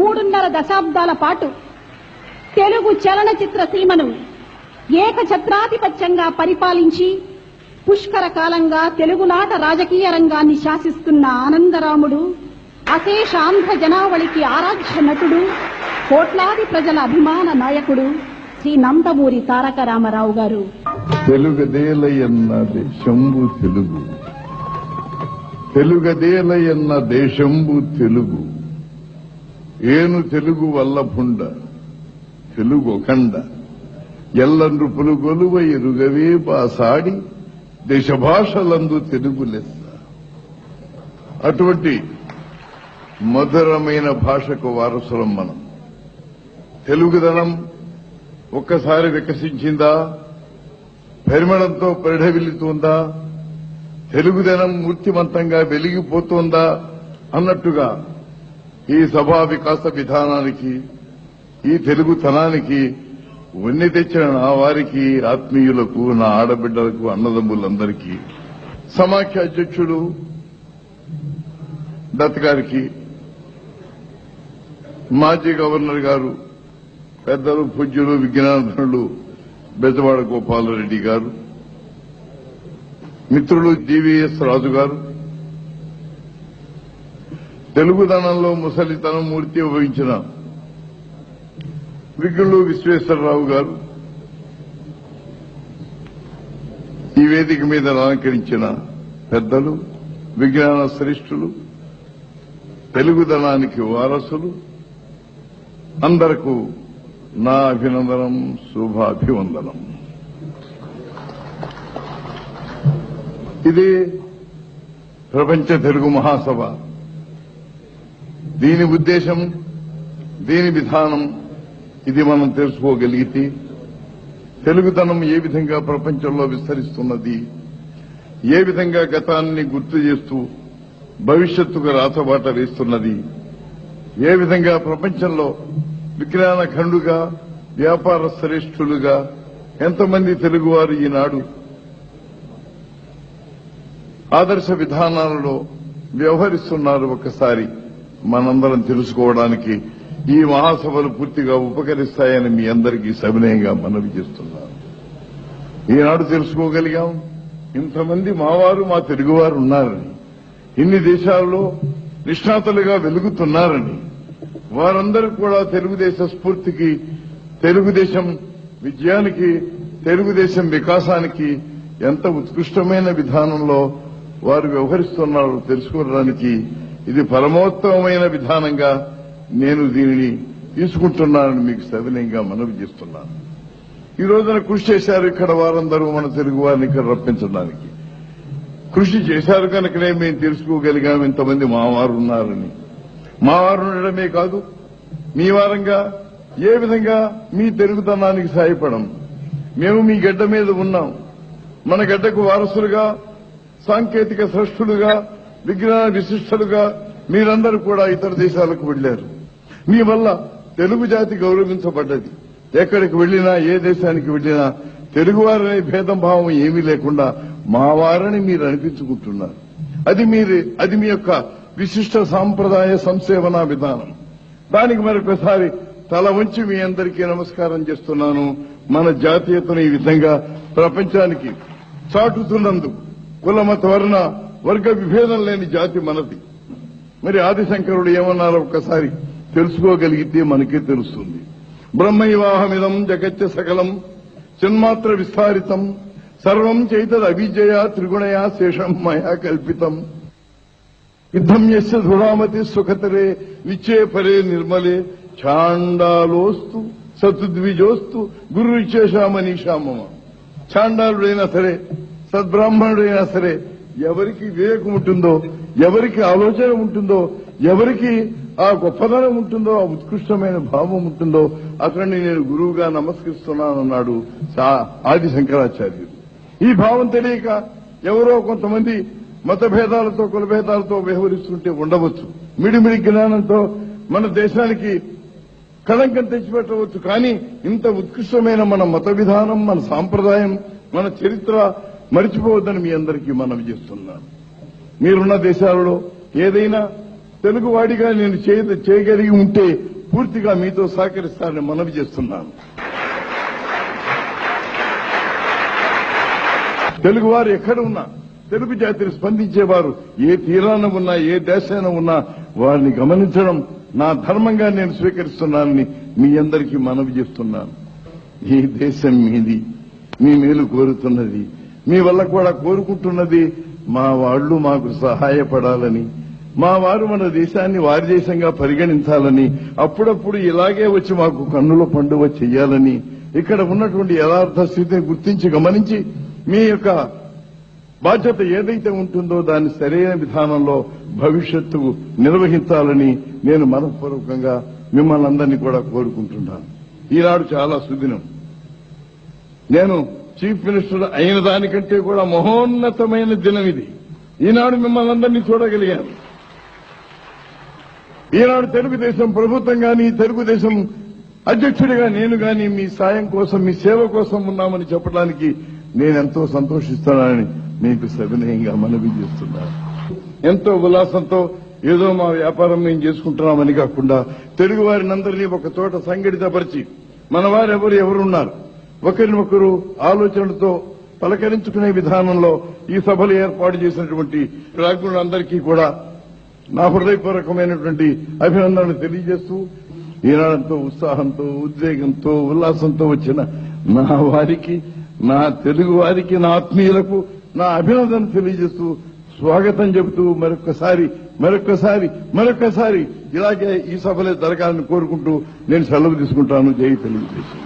మూడున్నర దశాబ్దాల పాటు తెలుగు చలనచిత్ర సీమను ఏకఛత్రాధిపత్యంగా పరిపాలించి పుష్కర కాలంగా తెలుగునాట రాజకీయ రంగాన్ని శాసిస్తున్న ఆనందరాముడు అశేష ఆంధ్ర జనావళికి ఆరాధ్య నటుడు కోట్లాది ప్రజల అభిమాన నాయకుడు శ్రీ నందమూరి తారక రామారావు గారు. తెలుగదేలయన్న దేశంబు తెలుగు. తెలుగదేలయన్న దేశంబు తెలుగు. ఏను తెలుగు వల్లభుండ తెలుగు ఒకండ ఎల్ల నృపులు గొలువ ఎరుగవే బాసాడి దేశ భాషలందు తెలుగు లెస్స. అటువంటి మధురమైన భాషకు వారసులం మనం. తెలుగుదనం ఒక్కసారి వికసించిందా? పరిమళంతో పరిఢవిల్లుతుందా తెలుగుదనం మూర్తిమంతంగా వెలిగిపోతుందా? అన్నట్టుగా ఈ సభా వికాస విధానానికి ఈ తెలుగుతనానికి ఉన్ని తెచ్చిన నా వారికి ఆత్మీయులకు నా ఆడబిడ్డలకు అన్నదమ్ములందరికీ సమాఖ్య అధ్యక్షుడు దత్ గారికి మాజీ గవర్నర్ గారు పెద్దలు పూజ్యులు విజ్ఞానధనులు బెజవాడ గోపాలరెడ్డి గారు మిత్రులు జీవీఎస్ రాజు గారు తెలుగుదనంలో ముసలితనం మూర్తి వహించిన విగ్గుళ్ళు విశ్వేశ్వరరావు గారు ఈ వేదిక మీద అలంకరించిన పెద్దలు విజ్ఞాన శ్రేష్ఠులు తెలుగుదనానికి వారసులు అందరకు నా అభినందనం శుభాభివందనం. ఇది ప్రపంచ తెలుగు మహాసభ. దీని ఉద్దేశం దీని విధానం ఇది మనం తెలుసుకోగలిగితే తెలుగుతనం ఏ విధంగా ప్రపంచంలో విస్తరిస్తున్నది ఏ విధంగా గతాన్ని గుర్తు చేస్తూ భవిష్యత్తుకు రాతబాట వేస్తున్నది ఏ విధంగా ప్రపంచంలో విజ్ఞానఖండుగా వ్యాపార శ్రేష్ఠులుగా ఎంతమంది తెలుగువారు ఈనాడు ఆదర్శ విధానాలలో వ్యవహరిస్తున్నారు ఒకసారి. మనందరం తెలుసుకోవడానికి ఈ మహాసభలు పూర్తిగా ఉపకరిస్తాయని మీ అందరికీ సవినయంగా మనవి చేస్తున్నాను. ఈనాడు తెలుసుకోగలిగాం. ఇంతమంది మావారు మా తెలుగువారు ఉన్నారని ఇన్ని దేశాల్లో నిష్ణాతులుగా వెలుగుతున్నారని వారందరూ కూడా తెలుగుదేశ స్ఫూర్తికి తెలుగుదేశం విజయానికి తెలుగుదేశం వికాసానికి ఎంత ఉత్కృష్టమైన విధానంలో వారు వ్యవహరిస్తున్నారో తెలుసుకోవడానికి ఇది పరమోత్తమైన విధానంగా నేను దీనిని తీసుకుంటున్నానని మీకు సవినయంగా మనవి చేస్తున్నాను. ఈ రోజున కృషి చేశారు ఇక్కడ వారందరూ మన తెలుగు వారిని ఇక్కడ రప్పించడానికి. కృషి చేశారు కనుకనే మేము తెలుసుకోగలిగాం ఇంతమంది మావారు ఉన్నారని. మావారు ఉండడమే కాదు మీ వారంగా ఏ విధంగా మీ తెలుగుతనానికి సాయపడం మేము మీ గడ్డ మీద ఉన్నాం. మన గడ్డకు వారసులుగా సాంకేతిక సృష్టులుగా విజ్ఞాన విశిష్టలుగా మీరందరూ కూడా ఇతర దేశాలకు వెళ్ళారు మీ వల్ల తెలుగు జాతి గౌరవించబడ్డది. ఎక్కడికి వెళ్ళినా ఏ దేశానికి వెళ్ళినా తెలుగువారనే భేదం భావం ఏమీ లేకుండా మా వారని మీరు అనిపించుకుంటున్నారు. అది మీరు అది మీ యొక్క విశిష్ట సాంప్రదాయ సంసేవన విధానం. దానికి మరొకసారి తల వంచి మీ అందరికీ నమస్కారం చేస్తున్నాను. మన జాతీయతను ఈ విధంగా ప్రపంచానికి చాటుతున్నందుకు కులమత వర్ణ వర్గ విభేదం లేని జాతి మనది. మరి ఆదిశంకరుడు ఏమన్నారో ఒక్కసారి? తెలుసుకోగలిగితే మనకే తెలుస్తుంది. బ్రహ్మైవాహమిదం జగత్య సకలం చిన్మాత్ర విస్తారితం సర్వం చైతద్ అవిజయ త్రిగుణయ శేషం మయా కల్పితం. యుద్ధం యస్య ధురామతి సుఖతరే నిచ్చే పరే నిర్మలే ఛాండాలోస్తు సతుద్విజోస్తు గురు విశేషామనీషామమ ఛాండాలుడైనా సరే సద్బ్రాహ్మణుడైనా సరే ఎవరికి వివేకం ఉంటుందో ఎవరికి ఆలోచన ఉంటుందో ఎవరికి ఆ గొప్పదనం ఉంటుందో ఆ ఉత్కృష్టమైన భావం ఉంటుందో అతన్ని నేను గురువుగా నమస్కరిస్తున్నానన్నాడు ఆది శంకరాచార్యుడు. ఈ భావం తెలియక ఎవరో కొంతమంది మత భేదాలతో వ్యవహరిస్తుంటే ఉండవచ్చు. మిడిమిడి జ్ఞానంతో మన దేశానికి కళంకం తెచ్చిపెట్టవచ్చు. కానీ ఇంత ఉత్కృష్టమైన మన మత విధానం మన సాంప్రదాయం మన చరిత్ర మరిచిపోవద్దని మీ అందరికీ మనవి చేస్తున్నాను. మీరున్న దేశాలలో ఏదైనా తెలుగువాడిగా నేను చేయ- చేయగలిగి ఉంటే పూర్తిగా మీతో సహకరిస్తారని మనవి చేస్తున్నాను. తెలుగువారు ఎక్కడ ఉన్నా తెలుగు జాతిని స్పందించేవారు ఏ తీరాన ఉన్నా ఏ దేశాన ఉన్నా వారిని గమనించడం నా ధర్మంగా నేను స్వీకరిస్తున్నానని మీ అందరికీ మనవి చేస్తున్నాను. ఈ దేశం మీది మీ మేలు కోరుతున్నది మీ వల్ల కూడా కోరుకుంటున్నది మా వాళ్ళు మాకు సహాయపడాలని మా వారు మన దేశాన్ని వారి దేశంగా పరిగణించాలని అప్పుడప్పుడు ఇలాగే వచ్చి మాకు కన్నుల పండుగ చెయ్యాలని ఇక్కడ ఉన్నటువంటి యథార్థ స్థితిని గుర్తించి గమనించి మీ యొక్క బాధ్యత ఏదైతే ఉంటుందో దాన్ని సరైన విధానంలో భవిష్యత్తు నిర్వహించాలని నేను మనఃపూర్వకంగా మిమ్మల్ని అందరినీ కూడా కోరుకుంటున్నాను. ఈనాడు చాలా సుదినం. నేను చీఫ్ మినిస్టర్ అయిన దానికంటే కూడా మహోన్నతమైన దినం ఇది. ఈనాడు మిమ్మల్ని అందరినీ చూడగలిగాను. ఈనాడు తెలుగుదేశం ప్రభుత్వం గాని తెలుగుదేశం అధ్యక్షుడిగా నేను గాని మీ సాయం కోసం మీ సేవ కోసం ఉన్నామని చెప్పడానికి నేనెంతో సంతోషిస్తున్నానని మీకు సవినయంగా మనవి చేస్తున్నాను. ఎంతో ఉల్లాసంతో ఏదో మా వ్యాపారం మేము చేసుకుంటున్నామని కాకుండా తెలుగు వారినందరినీ ఒక చోట సంఘటితపరిచి మన వారెవరు ఎవరున్నారు? ఒకరినొకరు ఆలోచనలతో పలకరించుకునే విధానంలో ఈ సభలు ఏర్పాటు చేసినటువంటి రాజ్ఞులందరికీ కూడా నా హృదయపూర్వకమైనటువంటి అభినందనలు తెలియజేస్తూ ఈనాడంతో ఉత్సాహంతో ఉద్వేగంతో ఉల్లాసంతో వచ్చిన నా వారికి నా తెలుగు వారికి నా ఆత్మీయులకు నా అభినందన తెలియజేస్తూ స్వాగతం చెబుతూ మరొకసారి మరొకసారి మరొకసారి ఇలాగే ఈ సభలే జరగాలని కోరుకుంటూ నేను సెలవు తీసుకుంటాను. జై తెలుగుదేశం.